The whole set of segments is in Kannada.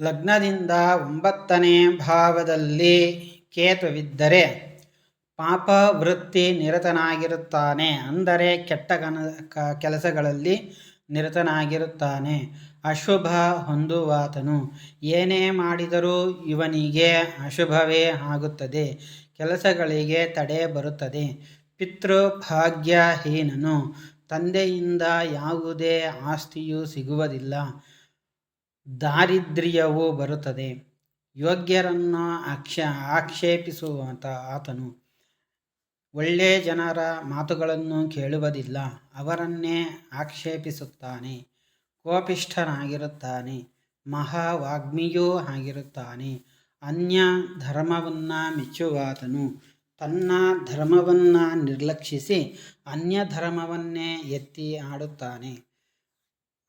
ಲಗ್ನದಿಂದ ಒಂಬತ್ತನೇ ಭಾವದಲ್ಲಿ ಕೇತುವಿದ್ದರೆ ಪಾಪವೃತ್ತಿ ನಿರತನಾಗಿರುತ್ತಾನೆ ಅಂದರೆ ಕೆಟ್ಟ ಕನ ಕ ಕೆಲಸಗಳಲ್ಲಿ ನಿರತನಾಗಿರುತ್ತಾನೆ. ಅಶುಭ ಹೊಂದುವಾತನು. ಏನೇ ಮಾಡಿದರೂ ಇವನಿಗೆ ಅಶುಭವೇ ಆಗುತ್ತದೆ. ಕೆಲಸಗಳಿಗೆ ತಡೆ ಬರುತ್ತದೆ. ಪಿತೃಭಾಗ್ಯಹೀನನು. ತಂದೆಯಿಂದ ಯಾವುದೇ ಆಸ್ತಿಯೂ ಸಿಗುವುದಿಲ್ಲ. ದಾರಿದ್ರ್ಯವು ಬರುತ್ತದೆ. ಯೋಗ್ಯರನ್ನು ಆಕ್ಷ, ಆಕ್ಷೇಪಿಸುವಂತ ಆತನು ಒಳ್ಳೆಯ ಜನರ ಮಾತುಗಳನ್ನು ಕೇಳುವುದಿಲ್ಲ. ಅವರನ್ನೇ ಆಕ್ಷೇಪಿಸುತ್ತಾನೆ. ಕೋಪಿಷ್ಠನಾಗಿರುತ್ತಾನೆ. ಮಹಾವಾಗ್ಮಿಯೂ ಆಗಿರುತ್ತಾನೆ. ಅನ್ಯ ಧರ್ಮವನ್ನು ಮೆಚ್ಚುವಾತನು. ತನ್ನ ಧರ್ಮವನ್ನು ನಿರ್ಲಕ್ಷಿಸಿ ಅನ್ಯ ಧರ್ಮವನ್ನೇ ಎತ್ತಿ ಆಡುತ್ತಾನೆ.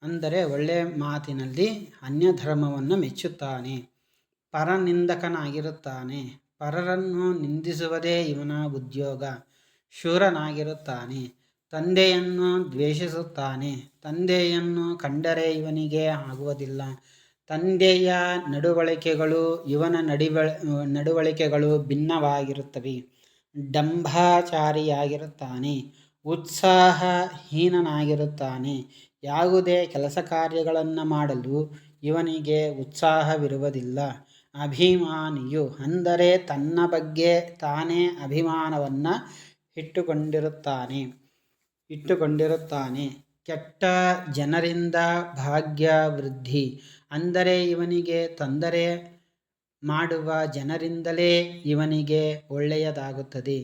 ಅಂದರೆ ಒಳ್ಳೆಯ ಮಾತಿನಲ್ಲಿ ಅನ್ಯ ಧರ್ಮವನ್ನು ಮೆಚ್ಚುತ್ತಾನೆ. ಪರನಿಂದಕನಾಗಿರುತ್ತಾನೆ. ಪರರನ್ನು ನಿಂದಿಸುವುದೇ ಇವನ ಉದ್ಯೋಗ. ಶೂರನಾಗಿರುತ್ತಾನೆ. ತಂದೆಯನ್ನು ದ್ವೇಷಿಸುತ್ತಾನೆ. ತಂದೆಯನ್ನು ಕಂಡರೆ ಇವನಿಗೆ ಆಗುವುದಿಲ್ಲ. ತಂದೆಯ ನಡವಳಿಕೆಗಳು ಇವನ ನಡಿವ, ನಡವಳಿಕೆಗಳು ಭಿನ್ನವಾಗಿರುತ್ತವೆ. ಡಂಭಾಚಾರಿಯಾಗಿರುತ್ತಾನೆ. ಉತ್ಸಾಹಹೀನನಾಗಿರುತ್ತಾನೆ. ಯಾವುದೇ ಕೆಲಸ ಕಾರ್ಯಗಳನ್ನು ಮಾಡಲು ಇವನಿಗೆ ಉತ್ಸಾಹವಿರುವುದಿಲ್ಲ. ಅಭಿಮಾನಿಯು ಅಂದರೆ ತನ್ನ ಬಗ್ಗೆ ತಾನೇ ಅಭಿಮಾನವನ್ನು ಇಟ್ಟುಕೊಂಡಿರುತ್ತಾನೆ ಇಟ್ಟುಕೊಂಡಿರುತ್ತಾನೆ. ಕೆಟ್ಟ ಜನರಿಂದ ಭಾಗ್ಯ ವೃದ್ಧಿ ಅಂದರೆ ಇವನಿಗೆ ತೊಂದರೆ ಮಾಡುವ ಜನರಿಂದಲೇ ಇವನಿಗೆ ಒಳ್ಳೆಯದಾಗುತ್ತದೆ.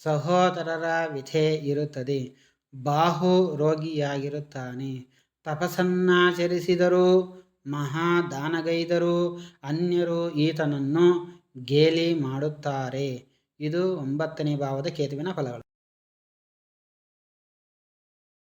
ಸಹೋದರರ ವಿಧೆ ಇರುತ್ತದೆ. ಬಾಹು ರೋಗಿಯಾಗಿರುತ್ತಾನೆ ತಪಸ್ಸನ್ನಾಚರಿಸಿದರೂ ಮಹಾದಾನಗೈದರೂ ಅನ್ಯರು ಈತನನ್ನು ಗೇಲಿ ಮಾಡುತ್ತಾರೆ. ಇದು ಒಂಬತ್ತನೇ ಭಾವದ ಕೇತುವಿನ ಫಲಗಳು.